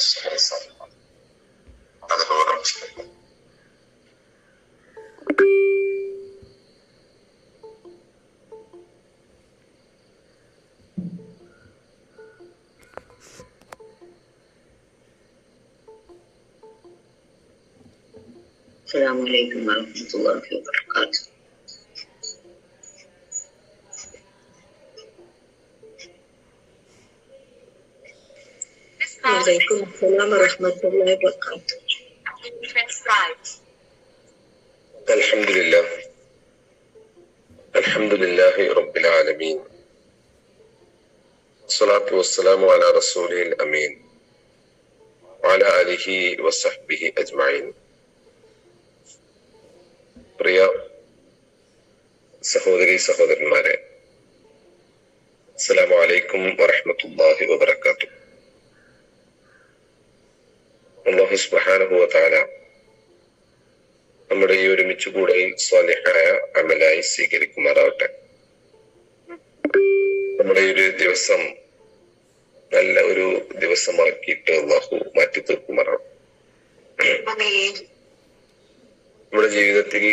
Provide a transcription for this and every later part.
Yes, السلام عليكم ورحمة الله وبركاته وعليكم السلام ورحمة الله وبركاته الحمد لله الحمد لله رب العالمين الصلاة والسلام على رسوله الأمين وعلى آله وصحبه أجمعين പ്രിയ സഹോദരി സഹോദരന്മാരെ അസ്സലാമു അലൈക്കും വറഹ്മത്തുള്ളാഹി വബറകാത്തു അല്ലാഹു സുബ്ഹാനഹു വ തആല നമ്മുടെ ഈ ഒരുമിച്ച് കൂടൽ സ്വാലിഹായ അമലായി സ്വീകരിക്കുമാറാവട്ടെ. നമ്മുടെ ഒരു ദിവസം നല്ല ഒരു ദിവസമാക്കിയിട്ട് അള്ളാഹു മാറ്റി തീർക്കുമാറാവും നമ്മുടെ ജീവിതത്തിൽ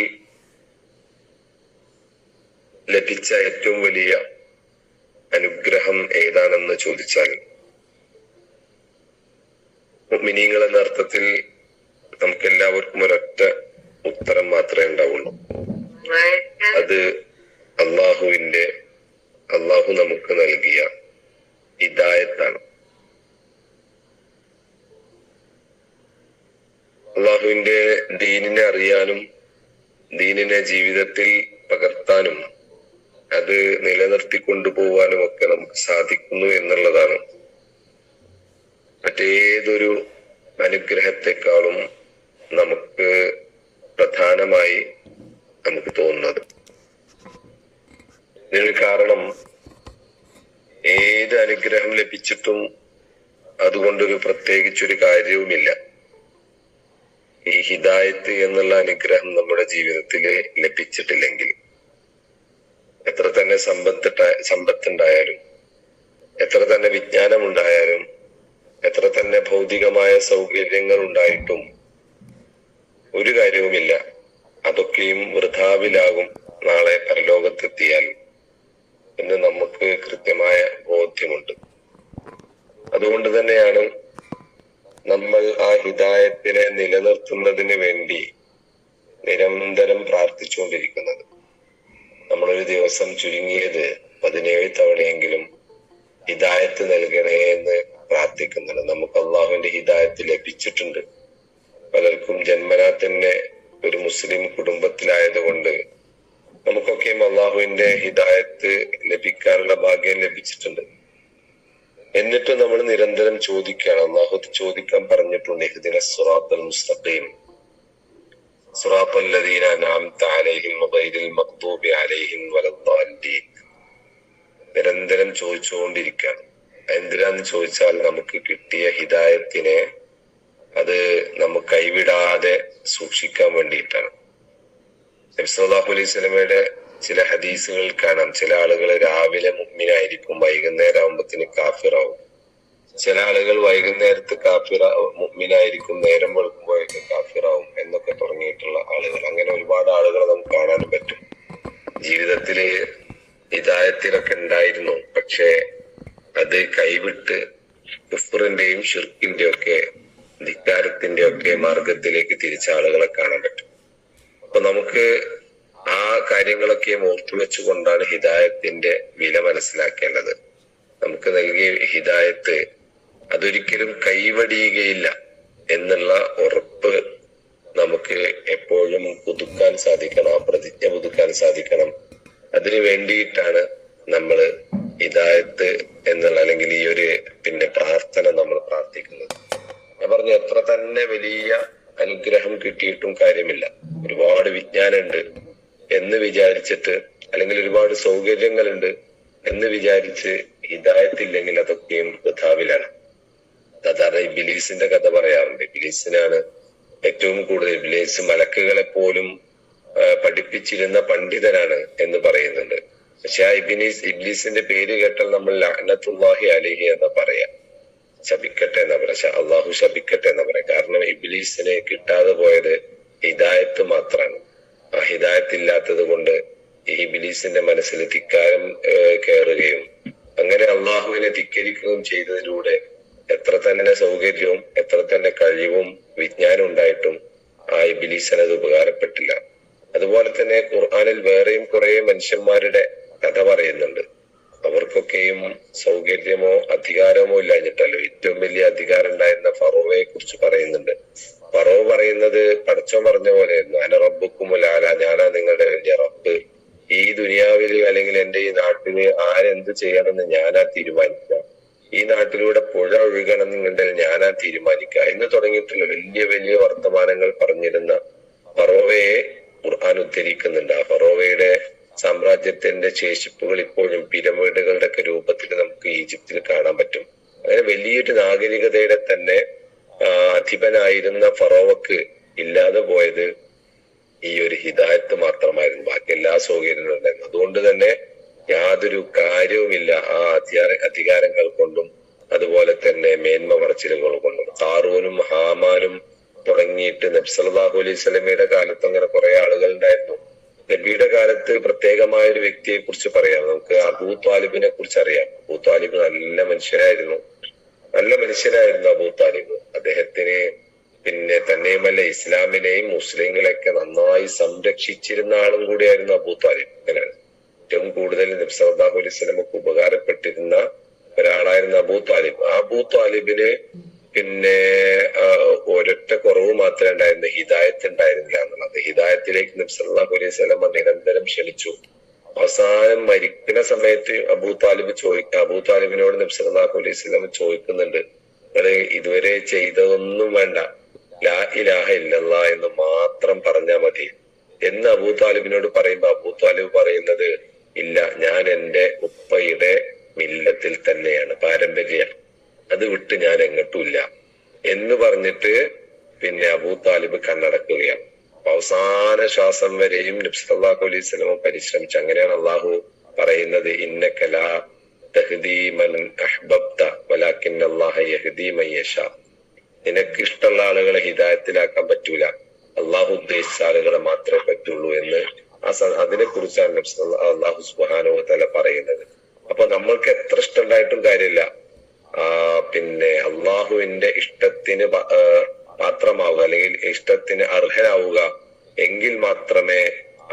ലഭിച്ച ഏറ്റവും വലിയ അനുഗ്രഹം ഏതാണെന്ന് ചോദിച്ചാൽ മിനിങ്ങൾ എന്ന അർത്ഥത്തിൽ നമുക്ക് എല്ലാവർക്കും ഒരൊറ്റ ഉത്തരം മാത്രമേ ഉണ്ടാവുള്ളൂ. അത് അള്ളാഹുവിന്റെ അള്ളാഹു നമുക്ക് നൽകിയ ഹിദായത്താണ്. അള്ളാഹുവിന്റെ ദീനിനെ അറിയാനും ദീനിനെ ജീവിതത്തിൽ പകർത്താനും അത് നിലനിർത്തി കൊണ്ടുപോകാനും ഒക്കെ നമുക്ക് സാധിക്കുന്നു എന്നുള്ളതാണ്. മറ്റേതൊരു അനുഗ്രഹത്തെക്കാളും നമുക്ക് പ്രധാനമായി നമുക്ക് തോന്നുന്നത്. ഇതിന് കാരണം ഏത് അനുഗ്രഹം ലഭിച്ചിട്ടും അതുകൊണ്ടൊരു പ്രത്യേകിച്ചൊരു കാര്യവുമില്ല. ഈ ഹിദായത്ത് എന്നുള്ള അനുഗ്രഹം നമ്മുടെ ജീവിതത്തിൽ ലഭിച്ചിട്ടില്ലെങ്കിൽ എത്ര തന്നെ സമ്പത്ത് സമ്പത്തുണ്ടായാലും എത്ര തന്നെ വിജ്ഞാനം ഉണ്ടായാലും എത്ര തന്നെ ഭൗതികമായ സൗകര്യങ്ങൾ ഉണ്ടായിട്ടും ഒരു കാര്യവുമില്ല. അതൊക്കെയും വൃഥാവിലാകും നാളെ പരലോകത്തെത്തിയാൽ എന്ന് നമുക്ക് കൃത്യമായ ബോധ്യമുണ്ട്. അതുകൊണ്ട് തന്നെയാണ് നമ്മൾ ആ ഹിതായത്തിനെ നിലനിർത്തുന്നതിന് വേണ്ടി നിരന്തരം പ്രാർത്ഥിച്ചുകൊണ്ടിരിക്കുന്നത്. നമ്മളൊരു ദിവസം ചുരുങ്ങിയത് ലഭിച്ചിട്ടുണ്ട്. പലർക്കും ജന്മനാ തന്നെ ഒരു മുസ്ലിം കുടുംബത്തിലായതുകൊണ്ട് നമുക്കൊക്കെയും അള്ളാഹുവിന്റെ ഹിദായത്ത് ലഭിക്കാനുള്ള ഭാഗ്യം ലഭിച്ചിട്ടുണ്ട്. എന്നിട്ട് നമ്മൾ നിരന്തരം ചോദിക്കുകയാണ്. അള്ളാഹു ചോദിക്കാൻ പറഞ്ഞിട്ടുണ്ട്. മുസ്തഖീം. അലൈഹിം നിരന്തരം ചോദിച്ചുകൊണ്ടിരിക്കുകയാണ്. എന്തിനാന്ന് ചോദിച്ചാൽ നമുക്ക് കിട്ടിയ ഹിദായത്തിനെ അത് നമ്മൾ കൈവിടാതെ സൂക്ഷിക്കാൻ വേണ്ടിയിട്ടാണ്. നബ്സല്ലാഹു അലൈഹി സ്വലമയുടെ ചില ഹദീസുകൾ കാണാം. ചില ആളുകൾ രാവിലെ മുമ്മിനായിരിക്കും വൈകുന്നേരം ആകുമ്പത്തിന് കാഫിറാവും. ചില ആളുകൾ വൈകുന്നേരത്ത് കാഫിറ മുമ്മിനായിരിക്കും നേരം വെളുക്കുമ്പോഴേക്കും കാഫിറാവും എന്നൊക്കെ തുടങ്ങിയിട്ടുള്ള ആളുകൾ. അങ്ങനെ ഒരുപാട് ആളുകളെ നമുക്ക് കാണാൻ പറ്റും. ജീവിതത്തിൽ ഹിതായത്തിലൊക്കെ ഉണ്ടായിരുന്നു പക്ഷെ അത് കൈവിട്ട് കുഫറിന്റെയും ഷിർക്കിന്റെയും ഒക്കെ ധിക്കാരത്തിന്റെ ഒക്കെ മാർഗത്തിലേക്ക് തിരിച്ച ആളുകളെ കാണാൻ പറ്റും. അപ്പൊ നമുക്ക് ആ കാര്യങ്ങളൊക്കെ ഓർത്തു വെച്ചുകൊണ്ടാണ് ഹിദായത്തിന്റെ വില മനസ്സിലാക്കേണ്ടത്. നമുക്ക് നൽകിയ ഹിദായത്ത് അതൊരിക്കലും കൈവടിയുകയില്ല എന്നുള്ള ഉറപ്പ് നമുക്ക് എപ്പോഴും പുതുക്കാൻ സാധിക്കണം ആ പ്രതിജ്ഞ പുതുക്കാൻ സാധിക്കണം. അതിനു വേണ്ടിയിട്ടാണ് നമ്മൾ ഹിദായത്ത് എന്നുള്ള അല്ലെങ്കിൽ ഈ ഒരു പിന്നെ പ്രാർത്ഥന നമ്മൾ പ്രാർത്ഥിക്കുന്നത്. ഞാൻ പറഞ്ഞു എത്ര തന്നെ വലിയ അനുഗ്രഹം കിട്ടിയിട്ടും കാര്യമില്ല. ഒരുപാട് വിജ്ഞാനമുണ്ട് എന്ന് വിചാരിച്ചിട്ട് അല്ലെങ്കിൽ ഒരുപാട് സൗകര്യങ്ങളുണ്ട് എന്ന് വിചാരിച്ച് ഹിദായത്തില്ലെങ്കിൽ അതൊക്കെയും കഥാവിലാണ് സാധാരണ ബിലീസിന്റെ കഥ പറയാറുണ്ട്. ബിലീസിനാണ് ഏറ്റവും കൂടുതൽ ബിലീസ് മലക്കുകളെ പോലും പഠിപ്പിച്ചിരുന്ന പണ്ഡിതനാണ് എന്ന് പറയുന്നുണ്ട്. പക്ഷെ ആ ഇബിലീസ് ഇബ്ലീസിന്റെ പേര് കേട്ടാൽ നമ്മൾ ലഅനത്തുല്ലാഹി അലഹി എന്ന് പറയാം. ശപിക്കട്ടെ എന്ന് പറയാം അള്ളാഹു ശപിക്കട്ടെ എന്ന് പറയാം കാരണം ഇബിലീസിന് കിട്ടാതെ പോയത് ഹിദായത്ത് മാത്രമാണ് ആ ഹിദായത്ത് ഇല്ലാത്തത് കൊണ്ട് ഈ ഇബിലീസിന്റെ മനസ്സിൽ ധിക്കാരം കയറുകയും അങ്ങനെ അള്ളാഹുവിനെ ധിക്കരിക്കുകയും ചെയ്തതിലൂടെ എത്ര തന്നെ സൗകര്യവും എത്ര തന്നെ കഴിവും വിജ്ഞാനം ഉണ്ടായിട്ടും ആ ഇബിലീസിന് അത് ഉപകാരപ്പെട്ടില്ല. അതുപോലെ തന്നെ ഖുർആാനിൽ വേറെയും കുറെ മനുഷ്യന്മാരുടെ കഥ പറയുന്നുണ്ട്. അവർക്കൊക്കെയും സൗകര്യമോ അധികാരമോ ഇല്ലാഞ്ഞിട്ടല്ലോ ഏറ്റവും വലിയ അധികാരം ഉണ്ടായിരുന്ന ഫറോവയെ കുറിച്ച് പറയുന്നുണ്ട്. ഫറോ പറയുന്നത് പടച്ചോ പറഞ്ഞ അന റബ്ബുക്കും ലാല ഞാനാ നിങ്ങളുടെ വലിയ റബ്ബ്. ഈ ദുനിയാവിൽ അല്ലെങ്കിൽ എന്റെ ഈ നാട്ടിൽ ആരെന്ത് ചെയ്യണമെന്ന് ഞാനാ തീരുമാനിക്കുക. ഈ നാട്ടിലൂടെ പുഴ ഒഴുകണം എന്നുണ്ടെങ്കിൽ ഞാനാ തീരുമാനിക്കുക. എന്ന് തുടങ്ങിയിട്ടുള്ള വലിയ വലിയ വർത്തമാനങ്ങൾ പറഞ്ഞിരുന്ന ഫറോവയെ ഖുർആൻ ഉദ്ധരിക്കുന്നുണ്ട്. ആ ഫറോവയുടെ സാമ്രാജ്യത്തിന്റെ ശേഷിപ്പുകൾ ഇപ്പോഴും പിരമിഡുകളുടെ ഒക്കെ രൂപത്തിൽ നമുക്ക് ഈജിപ്തിൽ കാണാൻ പറ്റും. അങ്ങനെ വലിയൊരു നാഗരികതയുടെ തന്നെ അധിപനായിരുന്ന ഫറോവക്ക് ഇല്ലാതെ പോയത് ഈ ഒരു ഹിദായത്ത് മാത്രമായിരുന്നു. ബാക്കി എല്ലാ സൗകര്യങ്ങളും ഉണ്ടായിരുന്നു. അതുകൊണ്ട് തന്നെ യാതൊരു കാര്യവുമില്ല ആ അധികാര അധികാരങ്ങൾ കൊണ്ടും അതുപോലെ തന്നെ മേന്മ പറച്ചിലുകൾ കൊണ്ടും. താറൂനും ഹാമാനും തുടങ്ങിയിട്ട് നബ്സലാഹു അലൈഹി സ്വലമയുടെ കാലത്ത് അങ്ങനെ കുറെ ആളുകൾ ഉണ്ടായിരുന്നു. നബിയുടെ കാലത്ത് പ്രത്യേകമായ ഒരു വ്യക്തിയെ കുറിച്ച് പറയാം. നമുക്ക് അബൂ താലിബിനെ കുറിച്ച് അറിയാം. അബൂ താലിബ് നല്ല മനുഷ്യനായിരുന്നു. നല്ല മനുഷ്യനായിരുന്നു അബൂ താലിബ്. അദ്ദേഹത്തിന് പിന്നെ തന്നെയുമല്ല ഇസ്ലാമിനെയും മുസ്ലിങ്ങളെയൊക്കെ നന്നായി സംരക്ഷിച്ചിരുന്ന ആളും കൂടിയായിരുന്നു അബൂ താലിബ്. അങ്ങനെയാണ്. ഏറ്റവും കൂടുതൽ സ്വലമക്ക് ഉപകാരപ്പെട്ടിരുന്ന ഒരാളായിരുന്നു അബൂ താലിബ്. അബൂ താലിബിന് പിന്നെ ഒരൊറ്റ കുറവ് മാത്രമേ ഉണ്ടായിരുന്നു ഹിദായത്ത് ഉണ്ടായിരുന്നില്ല എന്നുള്ളത്. ഹിദായത്തിലേക്ക് നബ്സല്ലാഹു അലൈഹി സ്വലമ നിരന്തരം ക്ഷണിച്ചു. അവസാനം മരിക്കുന്ന സമയത്ത് അബൂ താലിബ് ചോദിക്ക അബൂ താലിബിനോട് അലൈഹി സ്വലം ചോദിക്കുന്നുണ്ട്. നിങ്ങൾ ഇതുവരെ ചെയ്തതൊന്നും വേണ്ട. ലാ ഇലാഹ ഇല്ലല്ല എന്ന് മാത്രം പറഞ്ഞാൽ മതി. എന്ന് അബൂ താലിബിനോട് പറയുമ്പോ അബൂ താലിബ് പറയുന്നത് ഇല്ല ഞാൻ എന്റെ ഉപ്പയുടെ മില്ലത്തിൽ തന്നെയാണ്. പാരമ്പര്യം. അത് വിട്ട് ഞാൻ എങ്ങോട്ടുമില്ല എന്ന് പറഞ്ഞിട്ട് പിന്നെ അബൂ താലിബ് കണ്ണടക്കുകയാണ്. അവസാന ശ്വാസം വരെയും നബ്സല്ലാഹു അലൈഹി സ്വലമ പരിശ്രമിച്ചു അങ്ങനെയാണ് അള്ളാഹു പറയുന്നത് ഇന്നക്കല നിനക്ക് ഇഷ്ടമുള്ള ആളുകളെ ഹിതായത്തിലാക്കാൻ പറ്റൂല. അള്ളാഹു ഉദ്ദേശിച്ച ആളുകളെ മാത്രമേ പറ്റുള്ളൂ എന്ന് ആ അതിനെ കുറിച്ചാണ് അള്ളാഹു സുബാനോ തല പറയുന്നത്. അപ്പൊ നമ്മൾക്ക് എത്ര ഇഷ്ടമുണ്ടായിട്ടും കാര്യമില്ല. പിന്നെ അള്ളാഹുവിന്റെ ഇഷ്ടത്തിന് പാത്രമാവുക അല്ലെങ്കിൽ ഇഷ്ടത്തിന് അർഹരാവുക എങ്കിൽ മാത്രമേ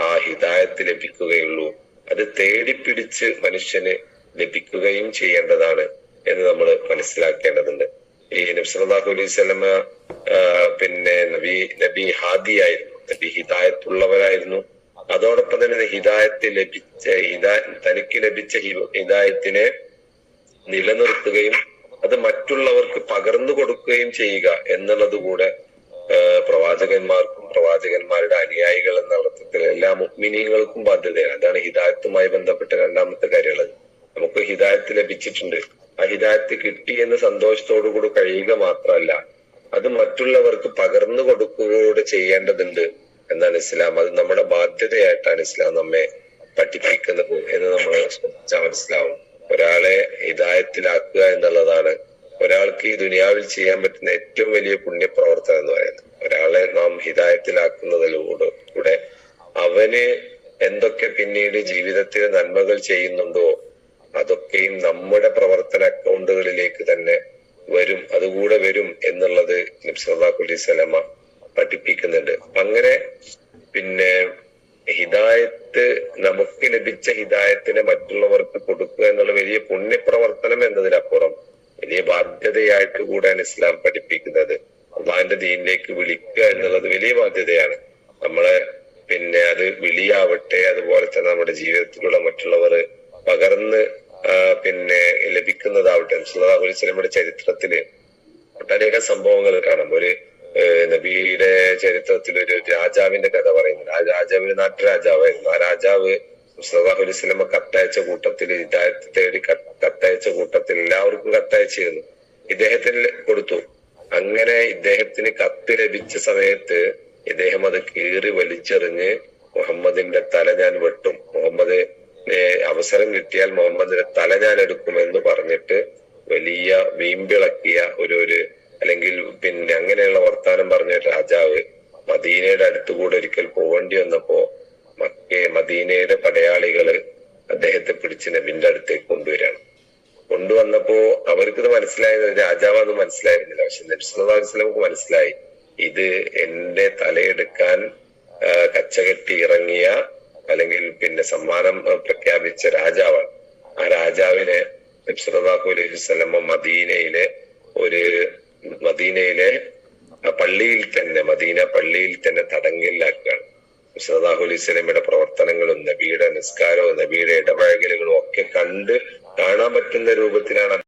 ആ ഹിതായത്ത് ലഭിക്കുകയുള്ളൂ. അത് തേടിപ്പിടിച്ച് മനുഷ്യന് ലഭിക്കുകയും ചെയ്യേണ്ടതാണ് എന്ന് നമ്മൾ മനസ്സിലാക്കേണ്ടതുണ്ട്. ഈ നബ്സലാഹു അലൈഹി സ്വലമ പിന്നെ നബി നബി ഹാദി ആയിരുന്നു നബി ഹിതായത്തുള്ളവരായിരുന്നു അതോടൊപ്പം തന്നെ ഹിതായത്ത് ലഭിച്ച ഹിതാ തനിക്ക് ലഭിച്ച ഹിതായത്തിനെ നിലനിർത്തുകയും അത് മറ്റുള്ളവർക്ക് പകർന്നു കൊടുക്കുകയും ചെയ്യുക എന്നുള്ളത് കൂടെ പ്രവാചകന്മാർക്കും പ്രവാചകന്മാരുടെ അനുയായികൾ എന്ന അർത്ഥത്തിൽ എല്ലാ മുഗ്മിനികൾക്കും ബാധ്യതയാണ്. അതാണ് ഹിദായത്തുമായി ബന്ധപ്പെട്ട രണ്ടാമത്തെ കാര്യമുള്ളത്. നമുക്ക് ഹിദായത്ത് ലഭിച്ചിട്ടുണ്ട്. ആ ഹിദായത്ത് കിട്ടി എന്ന് സന്തോഷത്തോടു കൂടി കഴിയുക മാത്രമല്ല അത് മറ്റുള്ളവർക്ക് പകർന്നു കൊടുക്കുകയോട് ചെയ്യേണ്ടതുണ്ട് എന്നാണ് ഇസ്ലാം. അത് നമ്മുടെ ബാധ്യതയായിട്ടാണ് ഇസ്ലാം നമ്മെ പഠിപ്പിക്കുന്നത് എന്ന് നമ്മൾ ശ്രദ്ധിച്ചാൽ മനസ്സിലാവും. ഒരാളെ ഹിതായത്തിലാക്കുക എന്നുള്ളതാണ്. ഒരാൾക്ക് ഈ ദുനിയാവിൽ ചെയ്യാൻ പറ്റുന്ന ഏറ്റവും വലിയ പുണ്യപ്രവർത്തനം എന്ന് പറയുന്നത്. ഒരാളെ നാം ഹിതായത്തിലാക്കുന്നതിലൂടെ കൂടെ അവന് എന്തൊക്കെ പിന്നീട് ജീവിതത്തിൽ നന്മകൾ ചെയ്യുന്നുണ്ടോ അതൊക്കെയും നമ്മുടെ പ്രവർത്തന അക്കൗണ്ടുകളിലേക്ക് തന്നെ വരും അതുകൂടെ വരും എന്നുള്ളത് നബ്സല്ലാഹു സലമ പഠിപ്പിക്കുന്നുണ്ട്. അങ്ങനെ പിന്നെ ഹിദായത്ത് നമുക്ക് ലഭിച്ച ഹിദായത്തിനെ മറ്റുള്ളവർക്ക് കൊടുക്കുക എന്നുള്ള വലിയ പുണ്യപ്രവർത്തനം എന്നതിനപ്പുറം വലിയ ബാധ്യതയായിട്ട് കൂടെയാണ് ഇസ്ലാം പഠിപ്പിക്കുന്നത്. അള്ളാഹിന്റെ ദീനിലേക്ക് വിളിക്കുക എന്നുള്ളത് വലിയ ബാധ്യതയാണ്. നമ്മളെ പിന്നെ അത് വിളിയാവട്ടെ അതുപോലെ തന്നെ നമ്മുടെ ജീവിതത്തിലുള്ള മറ്റുള്ളവർ പകർന്ന് പിന്നെ ലഭിക്കുന്നതാവട്ടെ അലൈഹി ചരിത്രത്തിൽ ഒട്ടനേക സംഭവങ്ങൾ കാണാം. ഒരു നബിയുടെ ചരിത്രത്തിൽ ഒരു രാജാവിന്റെ കഥ പറയുന്നുണ്ട് ആ രാജാവ് ഒരു നാട്ടുരാജാവായിരുന്നു. ആ രാജാവ് സല്ലല്ലാഹു സിനിമ കത്തയച്ച കൂട്ടത്തിൽ ഹിദായത്ത് തേടി കത്തയച്ച കൂട്ടത്തിൽ എല്ലാവർക്കും കത്തയച്ചിരുന്നു. ഇദ്ദേഹത്തിന് കൊടുത്തു. അങ്ങനെ ഇദ്ദേഹത്തിന് കത്ത് ലഭിച്ച സമയത്ത് ഇദ്ദേഹം അത് കീറി വലിച്ചെറിഞ്ഞ് മുഹമ്മദിന്റെ തല ഞാൻ വെട്ടും. മുഹമ്മദ് അവസരം കിട്ടിയാൽ മുഹമ്മദിന്റെ തല ഞാൻ എടുക്കും എന്ന് പറഞ്ഞിട്ട് വലിയ വീമ്പിളക്കിയ ഒരു ഒരു അല്ലെങ്കിൽ പിന്നെ അങ്ങനെയുള്ള വർത്താനം പറഞ്ഞ രാജാവ് മദീനയുടെ അടുത്തുകൂടെ ഒരിക്കൽ പോവേണ്ടി വന്നപ്പോ മദീനയുടെ പടയാളികൾ അദ്ദേഹത്തെ പിടിച്ച് നബിന്റെ അടുത്തേക്ക് കൊണ്ടുവരികയാണ്. കൊണ്ടുവന്നപ്പോ അവർക്കിത് മനസ്സിലായത് രാജാവാന്ന് മനസ്സിലായിരുന്നില്ല. പക്ഷെ നബ്സുല്ലാസ്ലമക്ക് മനസ്സിലായി. ഇത് എന്റെ തലയെടുക്കാൻ കച്ചകെട്ടി ഇറങ്ങിയ അല്ലെങ്കിൽ പിന്നെ സമ്മാനം പ്രഖ്യാപിച്ച രാജാവാണ്. ആ രാജാവിനെ നബ്സുലാഹു അലൈഹി വസല്ലമ മദീനയിലെ ഒരു മദീനയിലെ പള്ളിയിൽ തന്നെ മദീന പള്ളിയിൽ തന്നെ തടങ്കലിലാക്കുകയാണ്. സലാഹു അലൈഹി സ്വലമയുടെ പ്രവർത്തനങ്ങളും നബിയുടെ നിസ്കാരവും നബിയുടെ ഇടപഴകലുകളും ഒക്കെ കണ്ട് കാണാൻ പറ്റുന്ന രൂപത്തിലാണ്